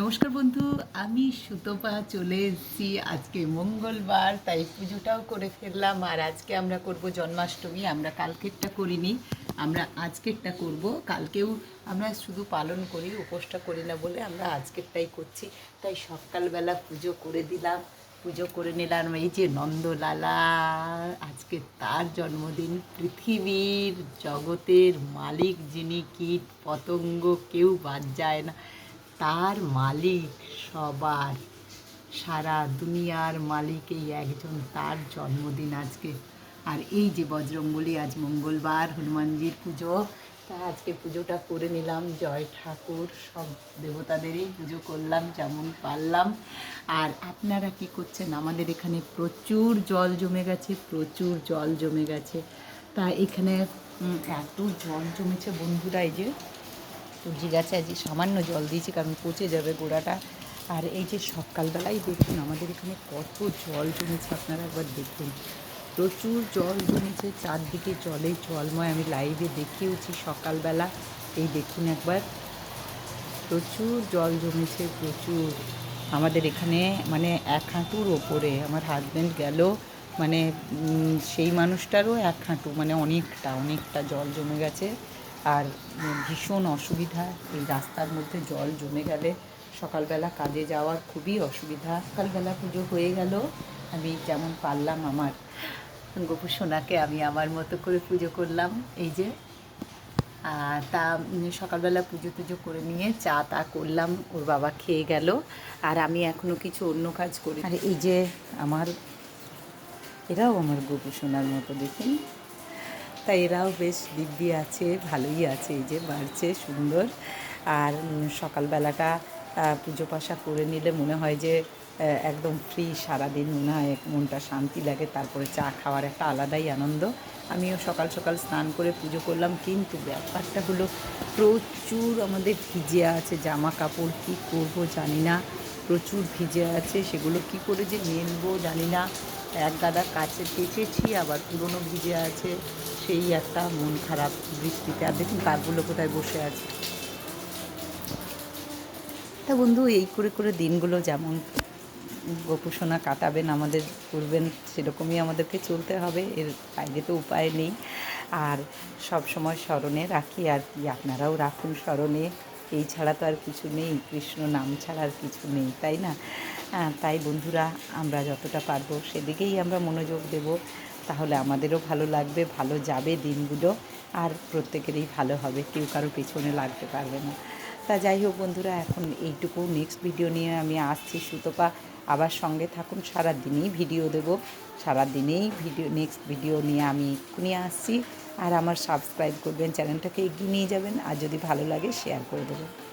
নমস্কার বন্ধু, আমি সুতপা চলে এসেছি আজকে মঙ্গলবার, তাই পুজোটাও করে ফেললাম। আর আজকে আমরা করব জন্মাষ্টমী, আমরা কালকেরটা করিনি, আমরা আজকেরটা করব। কালকেও আমরা শুধু পালন করি, উপোসটা করি না বলে আমরা আজকেরটাই করছি। তাই সকালবেলা পুজো করে দিলাম, পুজো করে নিলাম এই যে নন্দলালা, আজকে তার জন্মদিন। পৃথিবীর জগতের মালিক যিনি কীট পতঙ্গ, কেউ বাদ যায় না। তার মালিক সবার। সারা দুনিয়ার মালিক এই একজন, তার জন্মদিন আজকে। আর এই যে বজরঙ্গলি আজ মঙ্গলবার, হনুমানজির পুজো। তা আজকে পুজোটা করে নিলাম, জয় ঠাকুর, সব দেবতাদেরই পুজো করলাম, যেমন পারলাম। আর আপনারা কি করছেন? আমাদের এখানে প্রচুর জল জমে গেছে, প্রচুর জল জমে গেছে। তা এখানে এত জল জমেছে বন্ধুরা, এই যে সবজি গাছে আজ সামান্য জল দিয়েছি কারণ পচে যাবে গোড়াটা। আর এই যে সকালবেলায় দেখুন, আমাদের এখানে কত জল জমেছে, আপনারা একবার দেখুন। প্রচুর জল জমেছে, চারদিকে জলে জলময়, আমি লাইভে দেখিয়েছি সকালবেলা। এই দেখুন একবার, প্রচুর জল জমেছে, প্রচুর। আমাদের এখানে মানে এক হাঁটুর ওপরে আমার হাজব্যান্ড গেল মানে সেই মানুষটারও এক হাঁটু মানে অনেকটা অনেকটা জল জমে গেছে। আর ভীষণ অসুবিধা, এই রাস্তার মধ্যে জল জমে গেলে সকালবেলা কাজে যাওয়ার খুবই অসুবিধা। সকালবেলা পুজো হয়ে গেল, আমি যেমন পারলাম আমার গোপু সোনাকে আমি আমার মতো করে পুজো করলাম, এই যে। আর তা সকালবেলা পুজো টুজো করে নিয়ে চা তা করলাম, ওর বাবা খেয়ে গেল। আর আমি এখনও কিছু অন্য কাজ করি আর এই যে আমার, এরাও আমার গোপু সোনার মতো, দেখুন। তাই এরাও বেশ দিব্যি আছে, ভালোই আছে, এই যে বাড়ছে, সুন্দর। আর সকালবেলাটা পুজো পাশা করে নিলে মনে হয় যে একদম ফ্রি সারাদিন মনে হয় মনটা শান্তি লাগে, তারপরে চা খাওয়ার একটা আলাদাই আনন্দ। আমিও সকাল সকাল স্নান করে পুজো করলাম, কিন্তু ব্যাপারটা হলো প্রচুর আমাদের ভিজে আছে জামা কাপড় কী করব জানি না। প্রচুর ভিজে আছে, সেগুলো কি করে যে মেলবো জানি না। এক গাদা কাছে কেচেছি আবার পুরনো ভিজে আছে, সেই একটা মন খারাপ বৃষ্টিতে। আর দেখুন কাকগুলো কোথায় বসে আছে। তা বন্ধু, এই করে করে দিনগুলো যেমন গোপোষণা কাটাবেন, আমাদের করবেন, সেরকমই আমাদেরকে চলতে হবে, এর বাইরে তো উপায় নেই। আর সব সময় স্মরণে রাখি, আর কি আপনারাও রাখুন স্মরণে। এই ছাড়া তো আর কিছু নেই, কৃষ্ণ নাম ছাড়া আর কিছু নেই, তাই না? তাই বন্ধুরা আমরা যতটা পারব সেদিকেই আমরা মনোযোগ দেব। তাহলে আমাদেরও ভালো লাগবে, ভালো যাবে দিনগুলো আর প্রত্যেকেরই ভালো হবে, কেউ কারও পেছনে লাগতে পারবে না। তা যাই হোক বন্ধুরা, এখন এইটুকু নেক্সট ভিডিও নিয়ে আমি আসছি সুতপা। আবার সঙ্গে থাকুন সারা দিনেই ভিডিও দেব। সারা দিনেই ভিডিও নেক্সট ভিডিও নিয়ে আমি এক্ষুনি আসছি। আর আমার সাবস্ক্রাইব করবেন, চ্যানেলটাকে এগিয়ে নিয়ে যাবেন। আর যদি ভালো লাগে শেয়ার করে দেবেন।